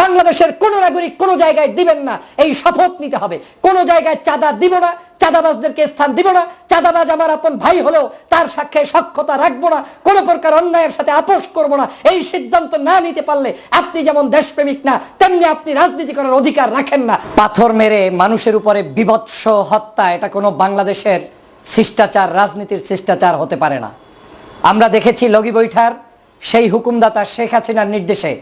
বাংলাদেশের কোন নাগরিক কোন জায়গায় দিবেন না। এই শপথ নিতে হবে। কোন জায়গায় চাঁদা দিব না, চাঁদাবাজদেরকে স্থান দিব না। চাঁদাবাজ আমার আপন ভাই হলেও তার সাক্ষে সক্ষতা রাখব না। কোনো প্রকার অন্যায়ের সাথে আপোষ করব না। এই সিদ্ধান্ত না নিতে পারলে আপনি যেমন দেশপ্রেমিক না, তেমনি আপনি রাজনীতি করার অধিকার রাখেন না। পাথর মেরে মানুষের উপরে বিভৎস হত্যা, এটা কোনো বাংলাদেশের শিষ্টাচার, রাজনীতির শিষ্টাচার হতে পারে না। আমরা দেখেছি লগি বৈঠার সেই হুকুমদাতা শেখ হাসিনার নির্দেশে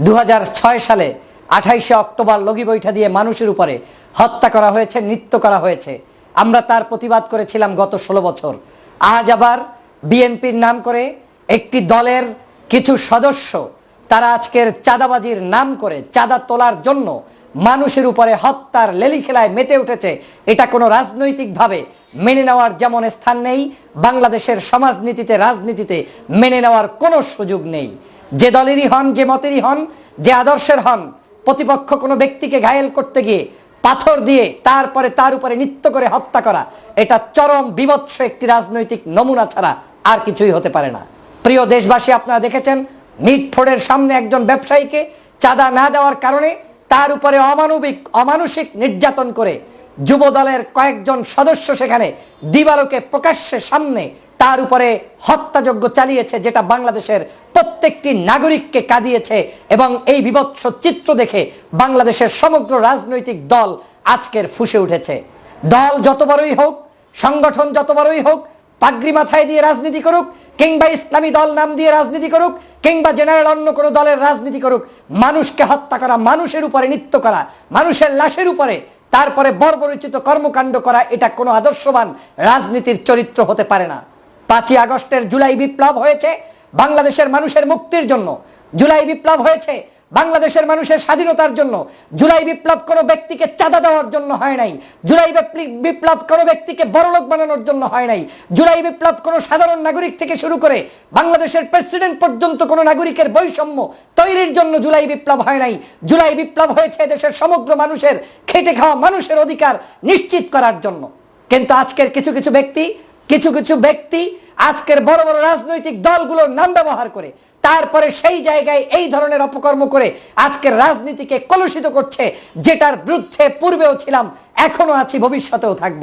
দু হাজার ছয় সালে আঠাইশে অক্টোবর লগি বৈঠা দিয়ে মানুষের উপরে হত্যা করা হয়েছে, নৃত্য করা হয়েছে। আমরা তার প্রতিবাদ করেছিলাম গত ষোলো বছর। আজ আবার বিএনপির নাম করে একটি দলের কিছু সদস্য তারা আজকের চাঁদাবাজির নাম করে, চাঁদা তোলার জন্য মানুষের উপরে হত্যার লেলি খেলায় মেতে উঠেছে। এটা কোনো রাজনৈতিকভাবে মেনে নেওয়ার যেমন স্থান নেই, বাংলাদেশের সমাজনীতিতে, রাজনীতিতে মেনে নেওয়ার কোনো সুযোগ নেই। যে দলেরই হন, যে মতেরই হন, যে আদর্শের হন, প্রতিপক্ষ কোনো ব্যক্তিকে ঘায়েল করতে গিয়ে পাথর দিয়ে তারপরে তার উপরে নৃত্য করে হত্যা করা, এটা চরম বিভৎস একটি রাজনৈতিক নমুনা ছাড়া আর কিছুই হতে পারে না। প্রিয় দেশবাসী, আপনারা দেখেছেন মিটফোর্ডের সামনে একজন ব্যবসায়ীকে চাঁদা না দেওয়ার কারণে তার উপরে অমানবিক, অমানসিক নির্যাতন করে যুবদলের কয়েকজন সদস্য সেখানে দিবালোকে প্রকাশ্যে সামনে তার উপরে হত্যাযজ্ঞ চালিয়েছে, যেটা বাংলাদেশের প্রত্যেকটি নাগরিককে কাঁদিয়েছে এবং এই বিভৎস চিত্র দেখে বাংলাদেশের সমগ্র রাজনৈতিক দল আজকের ফুসে উঠেছে। দল যত বড়ই হোক, সংগঠন যত বড়ই হোক পাগড়ি মাথায় দিয়ে রাজনীতি করুক, কিংবা ইসলামী দল নাম দিয়ে রাজনীতি করুক, কিংবা জেনারেল অন্য কোনো দলের রাজনীতি করুক, মানুষকে হত্যা করা, মানুষের উপরে নৃত্য করা, মানুষের লাশের উপরে, তারপরে বর্বরিচিত কর্মকাণ্ড করা, এটা কোনো আদর্শবান রাজনীতির চরিত্র হতে পারে না। পাঁচই আগস্টের জুলাই বিপ্লব হয়েছে, বাংলাদেশের মানুষের মুক্তির জন্য। জুলাই বিপ্লব হয়েছে বাংলাদেশের মানুষের স্বাধীনতার জন্য, জুলাই বিপ্লব কোনো ব্যক্তিকে চাঁদা দেওয়ার জন্য হয় নাই, জুলাই বিপ্লি- বিপ্লব কোনো ব্যক্তিকে বড়লোক বানানোর জন্য হয় নাই, জুলাই বিপ্লব কোনো সাধারণ নাগরিক থেকে শুরু করে বাংলাদেশের প্রেসিডেন্ট পর্যন্ত কোনো নাগরিকের বৈষম্য তৈরির জন্য জুলাই বিপ্লব হয় নাই, জুলাই বিপ্লব হয়েছে দেশের সমগ্র মানুষের খেটে খাওয়া মানুষের অধিকার নিশ্চিত করার জন্য। কিন্তু আজকের কিছু কিছু ব্যক্তি, কিছু কিছু ব্যক্তি আজকের বড় বড় রাজনৈতিক দলগুলোর নাম ব্যবহার করে, তারপরে সেই জায়গায় এই ধরনের অপকর্ম করে আজকের রাজনীতিকে কলুষিত করছে, যেটার বিরুদ্ধে পূর্বেও ছিলাম, এখনও আছি, ভবিষ্যতেও থাকব।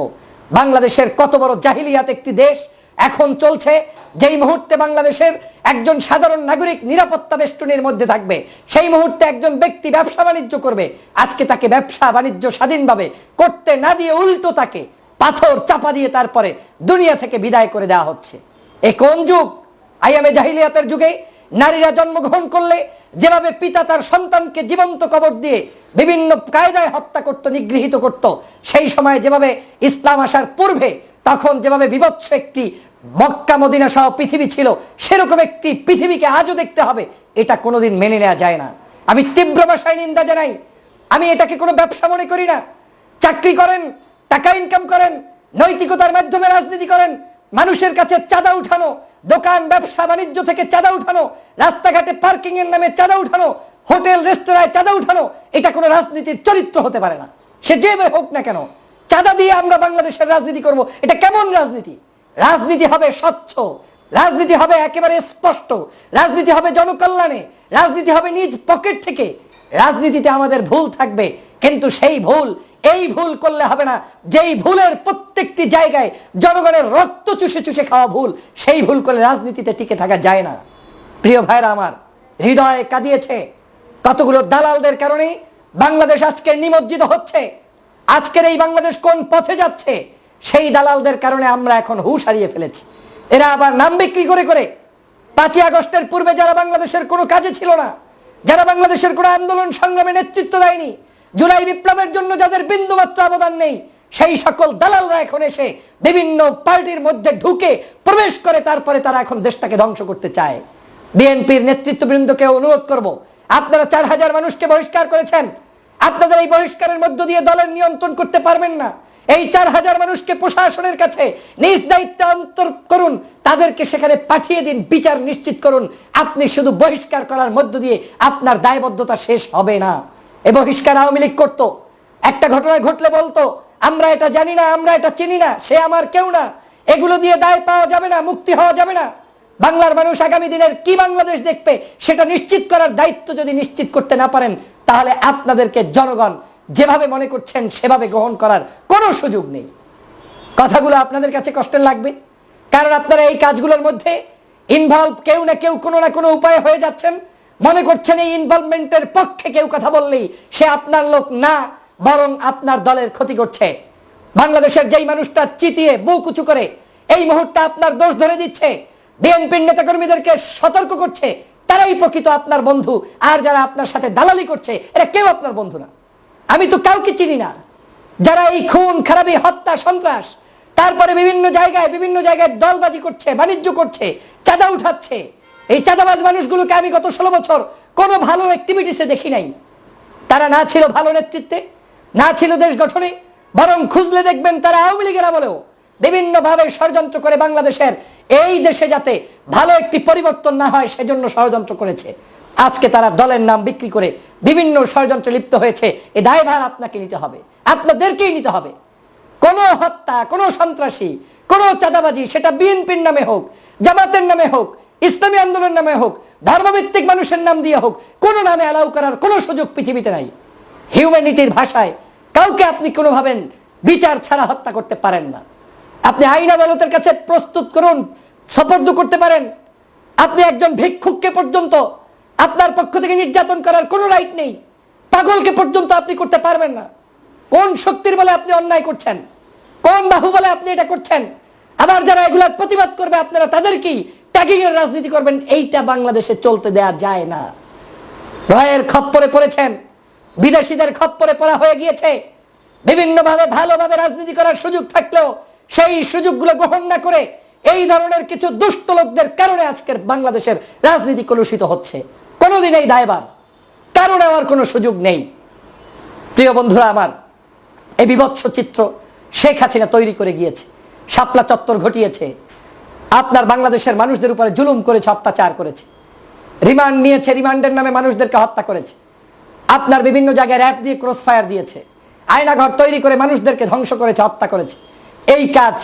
বাংলাদেশের কত বড় জাহিলিয়াত একটি দেশ এখন চলছে, যেই মুহূর্তে বাংলাদেশের একজন সাধারণ নাগরিক নিরাপত্তা বেষ্টনীর মধ্যে থাকবে, সেই মুহূর্তে একজন ব্যক্তি ব্যবসা বাণিজ্য করবে, আজকে তাকে ব্যবসা বাণিজ্য স্বাধীনভাবে করতে না দিয়ে উল্টো তাকে পাথর চাপা দিয়ে তারপরে দুনিয়া থেকে বিদায় করে দেওয়া হচ্ছে। এ কোন যুগ? আইয়ামে জাহিলিয়াতের যুগে নারীরা জন্মগ্রহণ করলে যেভাবে পিতা তার সন্তানকে জীবন্ত কবর দিয়ে বিভিন্ন কায়দায় হত্যা করত, নিগৃহীত করত, সেই সময় যেভাবে ইসলাম আসার পূর্বে তখন যেভাবে বিভৎস একটি মক্কা মদিনা সহ পৃথিবী ছিল, সেরকম একটি পৃথিবীকে আজও দেখতে হবে, এটা কোনোদিন মেনে নেওয়া যায় না। আমি তীব্র ভাষায় নিন্দা জানাই, আমি এটাকে কোনো ব্যবসা মনে করি না। চাকরি করেন টাকা ইনকাম করেন, নৈতিকতার মাধ্যমে রাজনীতি করেন, মানুষের কাছে চাঁদা উঠানো, দোকান, ব্যবসা, বাণিজ্য থেকে চাঁদা উঠানো, রাস্তাঘাটে পার্কিং এর নামে চাঁদা উঠানো, হোটেল, রেস্তোরাঁয় চাঁদা উঠানো, এটা কোনো রাজনীতির চরিত্র হতে পারে না। সে যে হোক না কেন, চাঁদা দিয়ে আমরা বাংলাদেশের রাজনীতি করব, এটা কেমন রাজনীতি? রাজনীতি হবে স্বচ্ছ, রাজনীতি হবে একেবারে স্পষ্ট, রাজনীতি হবে জনকল্যাণে, রাজনীতি হবে নিজ পকেট থেকে, রাজনীতিতে আমাদের ভুল থাকবে কিন্তু সেই ভুল, এই ভুল করলে হবে না। যেই ভুলের প্রত্যেকটি জায়গায় জনগণের রক্ত চুষে চুষে খাওয়া ভুল, সেই ভুল করলে রাজনীতিতে টিকে থাকা যায় না। প্রিয় ভাইরা আমার, হৃদয়ে কাঁদিয়েছে। কতগুলো দালালদের কারণে বাংলাদেশ আজকে নিমজ্জিত হচ্ছে। আজকের এই বাংলাদেশ কোন পথে যাচ্ছে, সেই দালালদের কারণে আমরা এখন হুশ হারিয়ে ফেলেছি। এরা আবার নাম বিক্রি করে করে পাঁচই আগস্টের পূর্বে যারা বাংলাদেশের কোনো কাজে ছিল না, যারা বাংলাদেশের কোনো আন্দোলন সংগ্রামে নেতৃত্ব দেয়নি জুলাই বিপ্লবের জন্য যাদের বিন্দুমাত্র অবদান নেই, সেই সকল দালালরা এখন এসে বিভিন্ন পার্টির মধ্যে ঢুকে প্রবেশ করে, তারপরে তারা এখন দেশটাকে ধ্বংস করতে চায়। বিএনপির নেতৃত্ববৃন্দকে অনুরোধ করব, আপনারা চার হাজার মানুষকে বহিষ্কার করেছেন। আপনাদের এই বহিষ্কারের মধ্য দিয়ে দলের নিয়ন্ত্রণ করতে পারবেন না। এই চার হাজার মানুষকে প্রশাসনের কাছে নিজ দায়িত্বে অন্তর করুন, তাদেরকে সেখানে পাঠিয়ে দিন, বিচার নিশ্চিত করুন। আপনি শুধু বহিষ্কার করার মধ্য দিয়ে আপনার দায়বদ্ধতা শেষ হবে না। এ বহিষ্কার আওয়ামী লীগ করতো। একটা ঘটনা ঘটলে বলতো, আমরা এটা জানি না, আমরা এটা চিনি না, সে আমার কেউ না। এগুলো দিয়ে দায় পাওয়া যাবে না, মুক্তি হওয়া যাবে না। বাংলার মানুষ আগামী দিনের কি বাংলাদেশ দেখবে, সেটা নিশ্চিত করার দায়িত্ব যদি নিশ্চিত করতে না পারেন, তাহলে আপনাদেরকে জনগণ যেভাবে মনে করছেন, সেভাবে গ্রহণ করার কোনো সুযোগ নেই। কথাগুলো আপনাদের কাছে কষ্টের লাগবে? কারণ আপনারা এই কাজগুলোর মধ্যে ইনভলভ কেউ না কেউ কোনো না কোনো উপায়ে হয়ে যাচ্ছেন। মনে করছেন এই ইনভলভমেন্টের পক্ষে কেউ কথা বললেই সে আপনার লোক না, বরং আপনার দলের ক্ষতি করছে। বাংলাদেশের যেই মানুষটা চিতিয়ে বুক উঁচু করে এই মুহূর্তে আপনার দোষ ধরে দিচ্ছে, বিএনপির নেতাকর্মীদেরকে সতর্ক করছে, তারাই প্রকৃত আপনার বন্ধু, আর যারা আপনার সাথে দালালি করছে, এরা কেউ আপনার বন্ধু না। আমি তো কাউকে চিনি না। যারা এই খুন, খারাপি, হত্যা, সন্ত্রাস, তারপরে বিভিন্ন জায়গায় বিভিন্ন জায়গায় দলবাজি করছে, বাণিজ্য করছে, চাঁদা উঠাচ্ছে এই চাঁদাবাজ মানুষগুলোকে আমি গত ষোলো বছর কোনো ভালো অ্যাক্টিভিটিসে দেখি নাই। তারা না ছিল ভালো নেতৃত্বে, না ছিল দেশ গঠনে, বরং খুঁজলে দেখবেন তারা আওয়ামী লীগেরা বলেও বিভিন্নভাবে ষড়যন্ত্র করে বাংলাদেশের এই দেশে যাতে ভালো একটি পরিবর্তন না হয়, সেজন্য ষড়যন্ত্র করেছে। আজকে তারা দলের নাম বিক্রি করে বিভিন্ন ষড়যন্ত্রে লিপ্ত হয়েছে। এ দায়ভার আপনাকে নিতে হবে, আপনাদেরকেই নিতে হবে। কোনো হত্যা, কোনো সন্ত্রাসী, কোনো চাঁদাবাজি, সেটা বিএনপির নামে হোক, জামাতের নামে হোক ইসলামী আন্দোলনের নামে হোক, ধর্মভিত্তিক মানুষের নাম দিয়ে হোক, কোনো নামে অ্যালাউ করার কোনো সুযোগ পৃথিবীতে নাই। হিউম্যানিটির ভাষায় কাউকে আপনি কোনোভাবে বিচার ছাড়া হত্যা করতে পারেন না। আপনি আইন আদালতের কাছে প্রস্তুত করুন, সপর্দ করতে পারেন। আপনি একজন ভিক্ষুককে পর্যন্ত আপনার পক্ষ থেকে নির্যাতন করার কোনো রাইট নেই। পাগলকে পর্যন্ত আপনি করতে পারবেন না। কোন শক্তির বলে আপনি অন্যায় করছেন? কোন বাহু বলে আপনি এটা করছেন? আবার যারা এগুলার প্রতিবাদ করবে আপনারা তাদেরকেই ট্যাগিং এর রাজনীতি করবেন, এইটা বাংলাদেশে চলতে দেয়া যায় না। রয়ের খপ্পরে পড়েছেন, বিদেশিদের খপ্পরে পড়া হয়ে গিয়েছে। বিভিন্নভাবে ভালোভাবে রাজনীতি করার সুযোগ থাকলেও সেই সুযোগগুলো গ্রহণ না করে এই ধরনের কিছু দুষ্ট লোকদের কারণে আজকের বাংলাদেশের রাজনীতি কলুষিত হচ্ছে। কোনোদিন এই দায়বার কারও নেওয়ার কোনো সুযোগ নেই। প্রিয় বন্ধুরা আমার, এই বিভৎস চিত্র শেখ হাসিনা তৈরি করে গিয়েছে, শাপলা চত্বর ঘটিয়েছে। আপনার বাংলাদেশের মানুষদের উপরে জুলুম করেছে, অত্যাচার করেছে। রিমান্ড নিয়েছে, রিমান্ডের নামে মানুষদেরকে হত্যা করেছে। আপনার বিভিন্ন জায়গায় র্যাপ দিয়ে ক্রস ফায়ার দিয়েছে। আয়নাঘর তৈরি করে মানুষদেরকে ধ্বংস করেছে, হত্যা করেছে। এই কাজ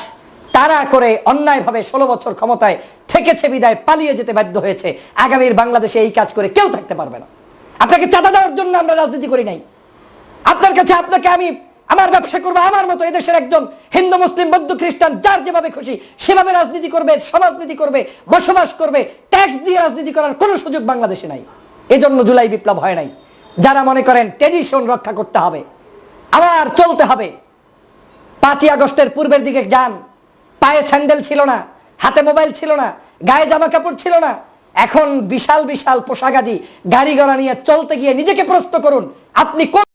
তারা করে অন্যায়ভাবে ষোলো বছর ক্ষমতায় থেকেছে, বিদায় পালিয়ে যেতে বাধ্য হয়েছে। আগামীর বাংলাদেশে এই কাজ করে কেউ থাকতে পারবে না। আপনাকে চাঁদা দেওয়ার জন্য আমরা রাজনীতি করি নাই। আপনার কাছে, আপনাকে আমি আমার ব্যবসা করব আমার মতো এদেশের একজন হিন্দু, মুসলিম, বৌদ্ধ, খ্রিস্টান, যার যেভাবে খুশি, সেভাবে রাজনীতি করবে, সমাজনীতি করবে, বসবাস করবে ট্যাক্স দিয়ে রাজনীতি করার কোনো সুযোগ বাংলাদেশে নাই। এজন্য জুলাই বিপ্লব হয় নাই। যারা মনে করেন ট্রেডিশন রক্ষা করতে হবে, আবার চলতে হবে। পাঁচই আগস্টের পূর্বের দিকে যান। পায়ে স্যান্ডেল ছিল না, হাতে মোবাইল ছিল না, গায়ে জামা কাপড় ছিল না। এখন বিশাল বিশাল পোশাকাদি গাড়ি ঘোড়া নিয়ে চলতে গিয়ে নিজেকে প্রস্তুত করুন, আপনি কোন